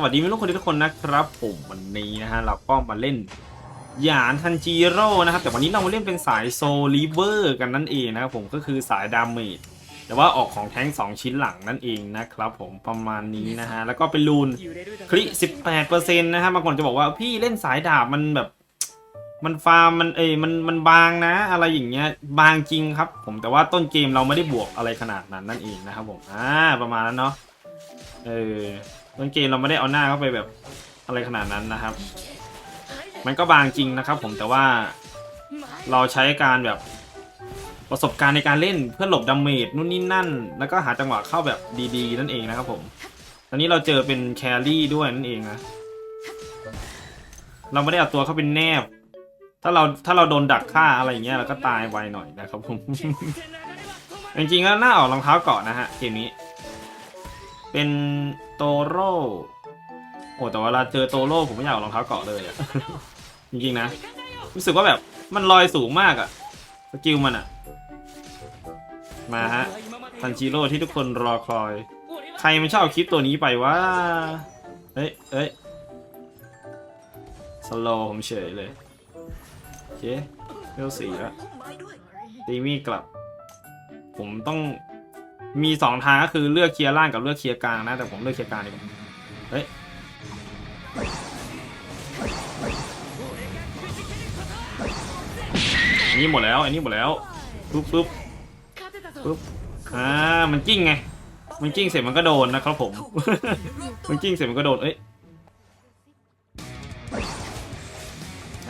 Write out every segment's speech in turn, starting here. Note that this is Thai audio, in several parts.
สวัสดีม่รู้คนทุกคนนะครับผมวันนี้นะฮะเราก็มาเล่นหยานทันจิโร่นะครับ แต่วันนี้เรามาเล่นเป็นสายโซลิเวอร์กันนั่นเองนะครับผมก็คือสายดาเมจแต่ว่าออกของแท้งสองชิ้นหลังนั่นเองนะครับผมประมาณนี้นะฮะ แล้วก็เป็นรูนคลิ18%นะฮะบางคนจะบอกว่าพี่เล่นสายดาบมันแบบมันฟาร์มมันเอยมันมันบางนะ อะไรอย่างเงี้ยบางจริงครับ ผมแต่ว่าต้นเกมเราไม่ได้บวกอะไรขนาดนั้นนั่นเองนะครับผมอ่าประมาณนั้นเนาะเออ ต้นเกมเราไม่ได้เอาหน้าเข้าไปแบบอะไรขนาดนั้นนะครับ มันก็บางจริงนะครับ ผมแต่ว่าเราใช้การแบบประสบการณ์ในการเล่นเพื่อหลบดาเมจนู่นนี่นั่น แล้วก็หาจังหวะเข้าแบบดีๆ นั่นเองนะครับผม ตอนนี้เราเจอเป็นแครี่ด้วยนั่นเองนะ เราไม่ได้เอาตัวเข้าเป็นแนบ ถ้าเราถ้าเราโดนดักฆ่าอะไรอย่างเงี้ยเราก็ตายไวหน่อยนะครับผม จริงๆแล้วน่าออกรองเท้าเกาะนะฮะเกมนี้ เป็นโตโร่โอ้แต่เวลาเจอโตโร่ผมไม่อยากเอารองเท้าเกาะเลยอะ จริงๆนะ รู้สึกว่าแบบมันลอยสูงมากอะสกิลมันอะมาฮะทันจิโร่ที่ทุกคนรอคอย ใครมันชอบเอาคลิปตัวนี้ไปว่าเอ้ยเอ้ยสโลผมเฉยเลย โอเคเวลสี่แล้วตีมีกลับ ผมต้อง มีสองทางก็คือเลือกเคลียร์ล่างกับเลือกเคลียร์กลางนะ แต่ผมเลือกเคลียร์กลางดีกว่าเฮ้ยอันนี้หมดแล้วอันนี้หมดแล้วปุ๊บปุ๊บปุ๊บอ่ามันกิ้งไง มันกิ้งเสร็จมันก็โดนนะครับผม มันกิ้งเสร็จมันก็โดนเอ้ย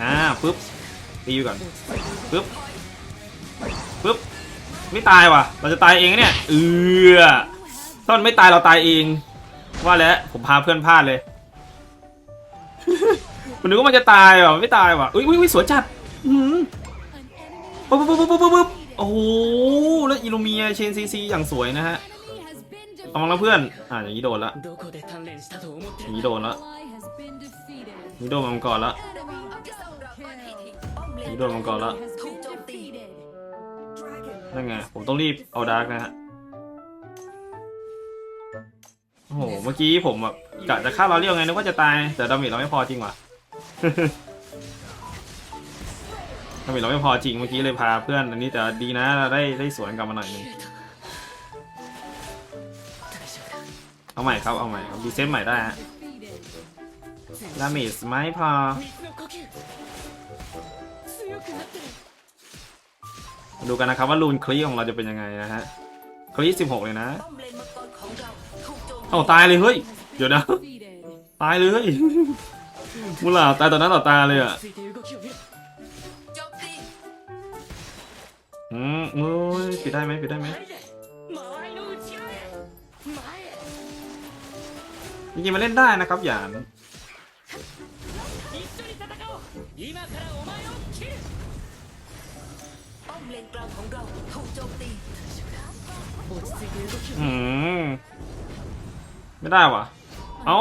อ่าปุ๊บตีอยู่ก่อนปึ๊บปึ๊บ ไม่ตายว่ะ เราจะตายเองเนี่ย เออถ้ามันไม่ตายเราตายเอง ว่าแล้วผมพาเพื่อนพลาดเลยผมนึกว่ามันจะตายว่ะไม่ตายว่ะอุ้ยอุ้ยสวยจัดอืมปุ๊บปุ๊บปุ๊บปุ๊บปุ๊บโอ้โหแล้วอิลูเมียเชนซีซีอย่างสวยนะฮะตองแล้วเพื่อนอ่าอย่างนี้โดนละอย่างนี้โดนละนี่โดนมังกรละนี่โดนมังกรละ นั่นไง ผมต้องรีบเอาดาร์กนะฮะ โอ้โห เมื่อกี้ผมแบบกะจะฆ่าเราเรียวไงนึกว่าจะตาย แต่ดาเมจเราไม่พอจริงว่ะ ดาเมจเราไม่พอจริงเมื่อกี้เลยพาเพื่อนอันนี้แต่ดีนะเราได้ได้สวนกลับมาหน่อยนึงเอาใหม่ครับ เอาใหม่ครับดีเซตใหม่ได้ฮะดาเมจไม่พอ มาดูกันนะครับว่ารูนคลีของเราจะเป็นยังไงนะฮะคลีสิบหกเลยนะเอาตายเลยเฮ้ยเดี๋ยวนะตายเลยมูลาตายต่อหน้าต่อตาเลยอะอืมโอ้ยปิดได้ไหมปิดได้ไหมจริงๆมาเล่นได้นะครับอย่าง มเลมืมไม่ได้วะเอ้า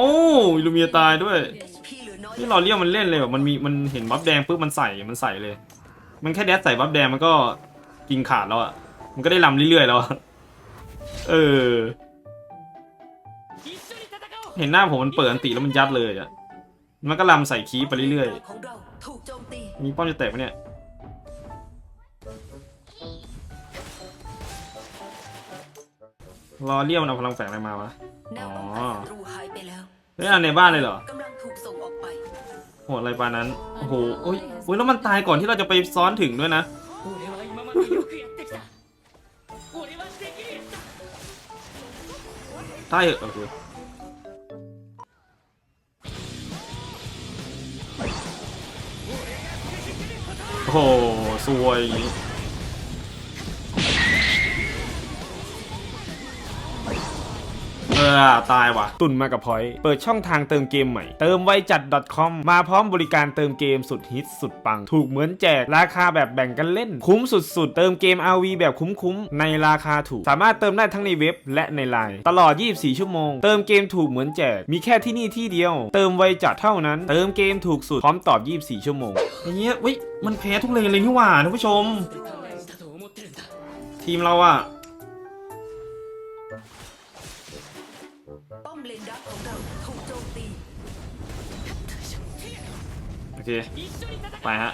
อิลูเมียตายด้วย พี่ลอนี่เราเรียกมันเล่นเลยแบบมันมีมันเห็นบัฟแดงปุ๊บมันใส่มันใส่เลย มันแค่แดดใส่บัฟแดงมันก็กินขาดแล้วอะ มันก็ได้ลำเรื่อยๆแล้วอเออ เห็นหน้าผมมันเปิดอันติแล้วมันยัดเลยอะ มันก็ลำใส่คีปไปเรื่อยๆมีป้อมจะแตกปะเนี่ย รอเรียกมันเอาพลังแฝงอะไรมาวะ แนวป้องกันศัตรูหายไปแล้ว เฮ้ยอันในบ้านเลยเหรอ กำลังถูกส่งออกไป โหดอะไรปานนั้น โอ้โหโอ้ยโอ้ยแล้วมันตายก่อนที่เราจะไปซ้อนถึงด้วยนะ 俺は今までよくやってきた俺はできるやつだ ตายเหอะโอเคโอ้โหสวยอย่างงี้ อตายว่ะ ตุนมากับพอย เปิดช่องทางเติมเกมใหม่ เติมไวจัด .com มาพร้อมบริการเติมเกมสุดฮิตสุดปัง ถูกเหมือนแจก ราคาแบบแบ่งกันเล่น คุ้มสุดๆ เติมเกม RV แบบคุ้มๆ ในราคาถูก สามารถเติมได้ทั้งในเว็บและในไลน์ตลอด 24 ชั่วโมง เติมเกมถูกเหมือนแจก มีแค่ที่นี่ที่เดียว เติมไวจัดเท่านั้น เติมเกมถูกสุดพร้อมตอบ 24 ชั่วโมงไอ้เงี้ยเว้ยมันแพ้ทุกเลนเลยนี่หว่าท่านผู้ชม ทีมเราอะ้อมเลนดัของเราถูกโจมตี โอเค ไปฮะ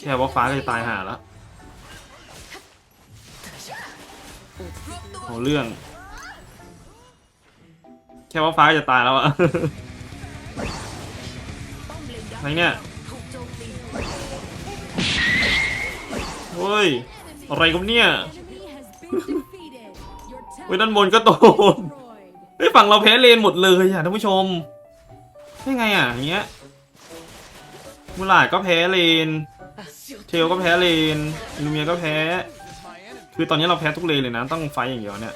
แค่ว่าฟ้าก็จะตายหาแล้วโอ้เรื่อง แค่ว่าฟ้าจะตายแล้วอะไรเนี่ยเฮ้ย อะไรกับเนี่ย เว้ยด้านบนก็โดน เฮ้ฝั่งเราแพ้เลนหมดเลยอะท่านผู้ชมได้ไงอะอย่างเงี้ยมูลายก็แพ้เลน เทลก็แพ้เลนลูเมียก็แพ้ คือตอนนี้เราแพ้ทุกเลนเลยนะ ต้องไฟอย่างเดียวเนี่ย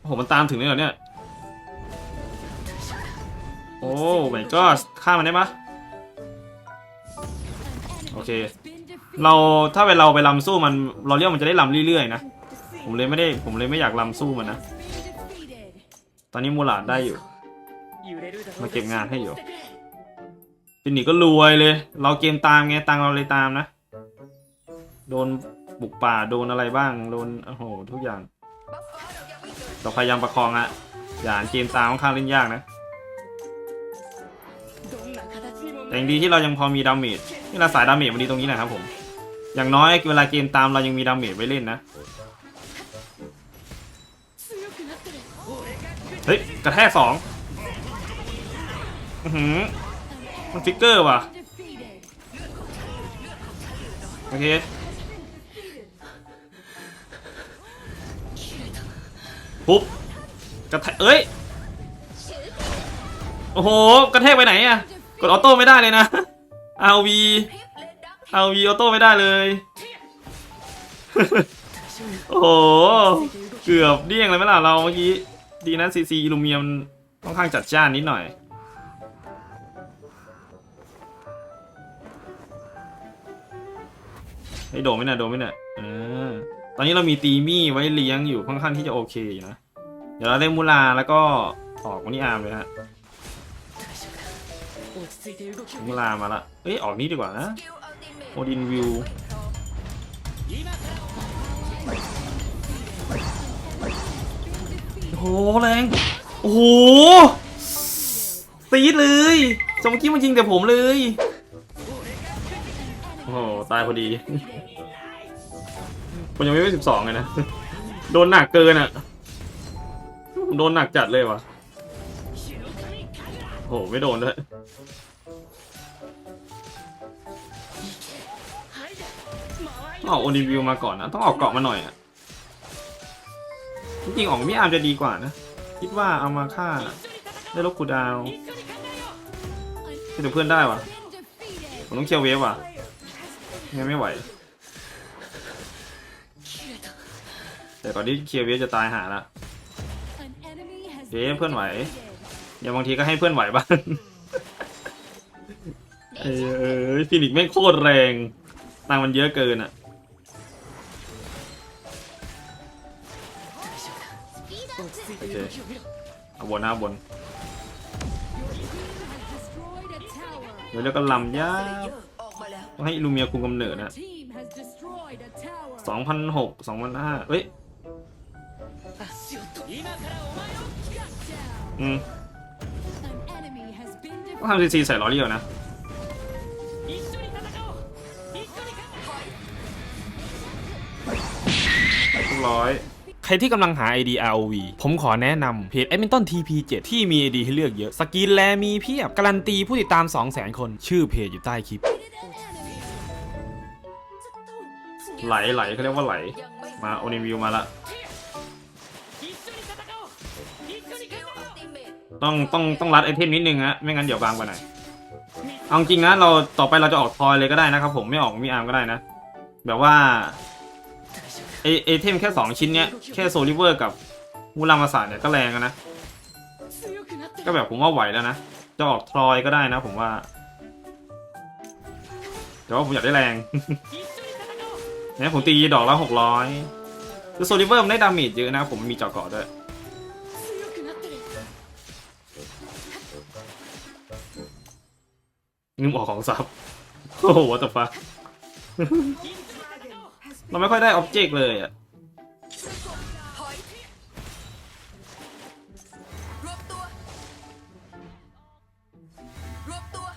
โอ้โหมันตามถึงเลยเหรอเนี่ย โอ้ไม่ก็ฆ่ามันได้ปะโอเค เราถ้าเป็นเราไปลำสู้มันเราเรียกมันจะได้ลำเรื่อยๆนะ ผมเลยไม่ได้ผมเลยไม่อยากลำสู้มันนะ ตอนนี้มูลาดได้อยู่ มาเก็บงานให้อยู่ฟินิกก็รวยเลย เราเกมตามไงตังเราเลยตามนะ โดนบุกป่าโดนอะไรบ้างโดนโอ้โหทุกอย่าง เราพยายามประคองอะอย่างเกมตามค่อนข้างเล่นยากนะ แต่ดีที่เรายังพอมีดาเมจนี่เราสายดาเมจมาดีตรงนี้นะครับผม อย่างน้อยเวลาเกมตามเรายังมีดาเมจไว้เล่นนะ เฮ้ย กระแทกสองหือมันฟิกเกอร์ว่ะ โอเคปุ๊บกระแทกเอ้ย โอ้โห กระแทกไปไหนอะ กดออโต้ไม่ได้เลยนะ RV RV ออโต้ไม่ได้เลย โอ้โห เกือบเดี้ยงเลยไหมล่ะเราเมื่อกี้ ดีนะซีซีอิลูเมียมค่อนข้างจัดจ้านนิดหน่อยไอ้โดนไหมนี่ยโดนไหมเนี่ยเออตอนนี้เรามีตีมี่ไว้เลี้ยงอยู่ค่อนข้างที่จะโอเคอยู่นะ เดี๋ยวเราเล่มูลาแล้วก็ออกวันนี้อาร์มเลยฮะ ถึงลามาละเอ้ยออกนี้ดีกว่านะโอดินวิวโอ้หแรงโอ้โหตีเลยจมกี้มันยิงแต่ผมเลยโอ้โหตายพอดีผมยังไม่ไปสิบสองไงนะ โดนหนักเกินอะ โดนหนักจัดเลยวะโหไม่โดนด้วย ต้องออกโอนิวิวมาก่อนนะ ต้องออกเกาะมาหน่อยอะ จริงๆออกมิอาร์มจะดีกว่านะ คิดว่าเอามาฆ่า ได้ลบคูดาวน์แต่เพื่อนได้วะผมต้องเคลียร์เวฟว่ะงั้นไม่ไหว แต่ก่อนที่เคลียร์เวฟจะตายหาละเอ๊ะ been เพื่อนไหวอย่างบางทีก็ให้เพื่อนไหวบ้างเอ้ยฟินิกไม่งโคตรแรง ตังมันเยอะเกินอะ โอเคเอาบนหน้าบนเดี๋ยวแล้วก็ลำยาต้องให้ลูเมียคุมกำเนิดนะสองพันหกสองพันห้าเอ้ยอืมต้องทำซีซีใส่ล้อเลียวนะร้อย ใครที่กำลังหา ID ROV ผมขอแนะนำเพจ Edmonton TP7 ที่มี ID ให้เลือกเยอะ สกินแลมีเพียบ การันตีผู้ติดตาม 200,000 คน ชื่อเพจอยู่ใต้คลิป ไหลไหลเขาเรียกว่าไหล มาโอนิวิวมาละ ต้องต้องต้องรัดไอเทมนิดนึงฮะไม่งั้นเดี๋ยวบางไปหน่อยเอาจริงนะเราต่อไปเราจะออกทอยเลยก็ได้นะครับผมไม่ออกมีอาร์มก็ได้นะ แบบว่า ไอเทมแค่สองชิ้นเนี้ยแค่โซลิเวอร์กับมูรามาสาเนี่ยก็แรงนะ ก็แบบผมว่าไหวแล้วนะ จะออกทรอยก็ได้นะผมว่า แต่ว่าผมอยากได้แรงเนี่ยผมตีดอกละหกร้อยคือโซลิเวอร์มันได้ดาเมจเยอะนะ ผมมีจอกเกาะด้วยนึกออกของซับโอ้โหวัตถุฟ้า เราไม่ค่อยได้ออบเจกต์เลยอะ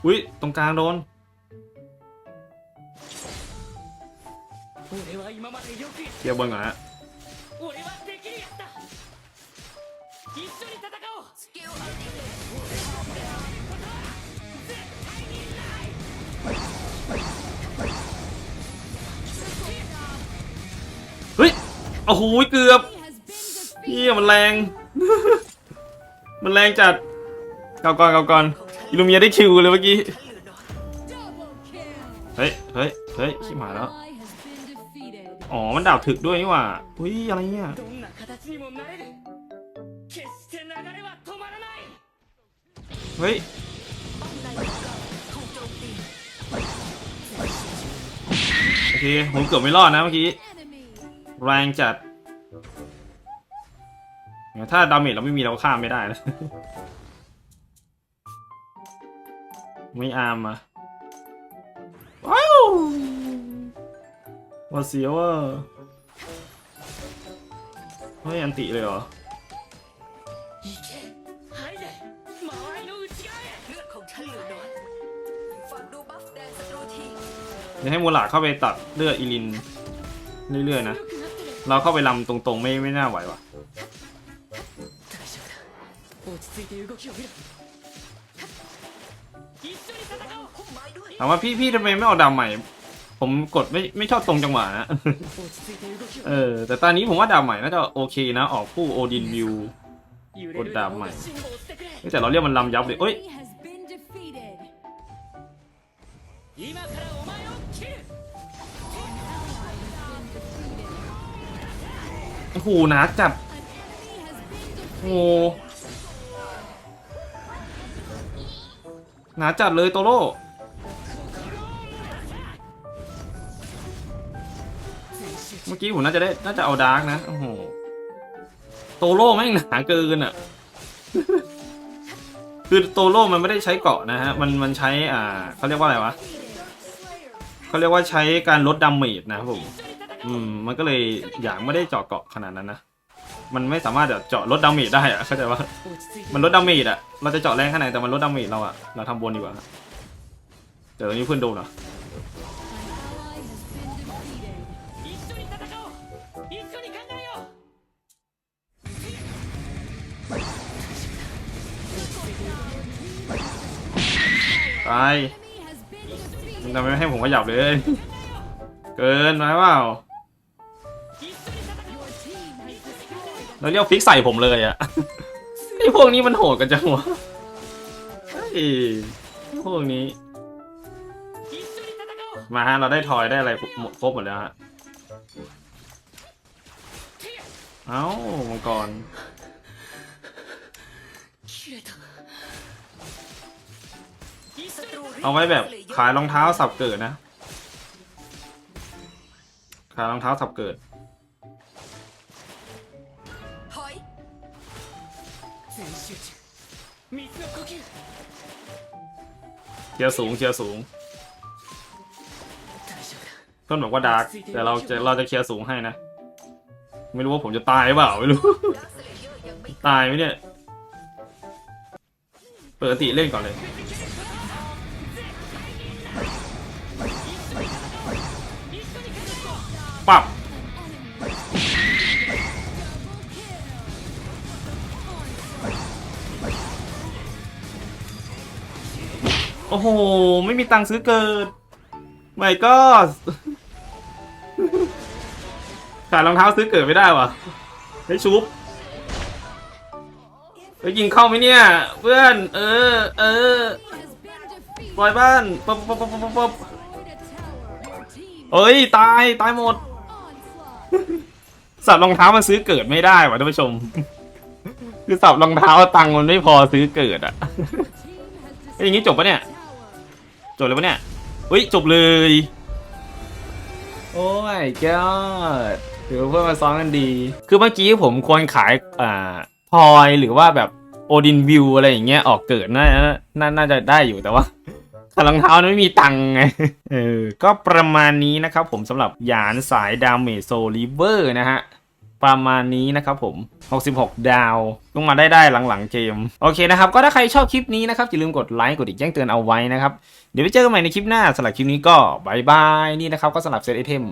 อุ้ยตรงกลางโดนเกียร์บนก่อนฮะ โอ้โหเกือบเฮียมันแรง มันแรงจัดเก่าก่อนเก่าก่อนอิลูเมียได้คิวเลยเมื่อกี้ เฮ้ยเฮ้ยเฮ้ยชิบหาแล้ว อ๋อ มันดาบถึกด้วยนี่หว่าอุ้ยอะไรเนี่ยเฮ้ยโอเคผมเกือบไม่รอดนะเมื่อกี้ แรงจัดถ้าดาเมจเราไม่มีเราข้ามไม่ได้นะไม่อาร์มอะว้าวว่าเสียวอะเฮ้ยอันติเลยเหรอเดี๋ยวให้มูหลาเข้าไปตัดเลือดอิลิน เรื่อยๆนะ เราเข้าไปลำตรงๆ ไม่ไม่น่าไหวว่ะถามว่าพี่พี่ทำไมไม่เอาดาวใหม่ ผมกดไม่ไม่ชอบตรงจังหวะนะ เออ แต่ตอนนี้ผมว่าดาวใหม่น่าจะโอเคนะ ออกคู่โอดินวิวกดดาวใหม่แต่เราเรียกมันลำยับเลยเอ้ย อ้โหหนาจัด An enemy has been โอ้โหหนาจัดเลยโตโร่เมื่อกี้ผมน่าจะได้น่าจะเอาดาร์กนะ โอ้โห โตโร่แม่งหนาเกินอะ คือโตโร่มันไม่ได้ใช้เกาะนะฮะ มันมันใช้อ่าเขาเรียกว่าอะไรวะเขาเรียกว่าใช้การลดดาเมจนะครับผม อืมมันก็เลยอย่างไม่ได้เจาะเกาะขนาดนั้นนะ มันไม่สามารถแบเจาะลดดาเมจได้อะเข้าใจว่ามันลดดาเมจอะเราจะเจาะแรงแค่ไหนแต่มันลดดาเมจเราอะเราทำบนดีกว่าแต่ตอนนี้เพื่อนโดนเหรอตายมันทำให้ผมขยับเลย เกินไหมว่า แล้วเรียกฟิกใส่ผมเลยอะไอ้พวกนี้มันโหดกันจังวะไอ้พวกนี้ มาฮะเราได้ทอยได้อะไรหมดครบหมดแล้วฮะ เอ้ามังกรเอาไว้แบบขายรองเท้าสับเกิดนะ ขายรองเท้าสับเกิด 全集中水の呼吸 เทียร์สูงเทียร์สูง 大丈夫だ เพื่อนบอกว่าดาร์กแต่เราจะเราจะเคลียร์สูงให้นะ ไม่รู้ว่าผมจะตายหรือเปล่าไม่รู้ ดาร์คสเลเยอร์ยังไม่ ตายไหมเนี่ย เปิดติเล่นก่อนเลย ปับ โอ้โห ไม่มีตังค์ซื้อเกิดไม่ก็ขายรองเท้าซื้อเกิดไม่ได้วะได้ชุบไปยิงเข้าไหมเนี่ย เพื่อน เออ เออปล่อยบ้านป๊บป๊บป๊บป๊บป๊บเอ้ย ตาย ตายหมด สับรองเท้ามันซื้อเกิดไม่ได้ว่ะท่านผู้ชม คือสับรองเท้าตังค์มันไม่พอซื้อเกิดอะอ้ยอย่างงี้จบปะเนี่ย จบเลยปะเนี่ยอุ้ยจบเลย โอ้ยแก้ถือว่าเพื่อนมาซ้อมกันดี คือเมื่อกี้ผมควรขายอ่าพลอยหรือว่าแบบโอดินวิวอะไรอย่างเงี้ยออกเกิดน่าน่าน่าจะได้อยู่แต่ว่ารองเท้านั้นไม่มีตังค์ไง เออ ก็ประมาณนี้นะครับผมสำหรับหยานสายดาเมจโซลิเวอร์นะฮะ ประมาณนี้นะครับผม 66 ดาวต้องมาได้ได้หลังๆเกม โอเคนะครับ ก็ถ้าใครชอบคลิปนี้นะครับ อย่าลืมกดไลค์ กดติดแจ้งเตือนเอาไว้นะครับ เดี๋ยวไปเจอกันใหม่ในคลิปหน้าสำหรับคลิปนี้ก็บายบายนี่นะครับก็สำหรับเซตไอเทม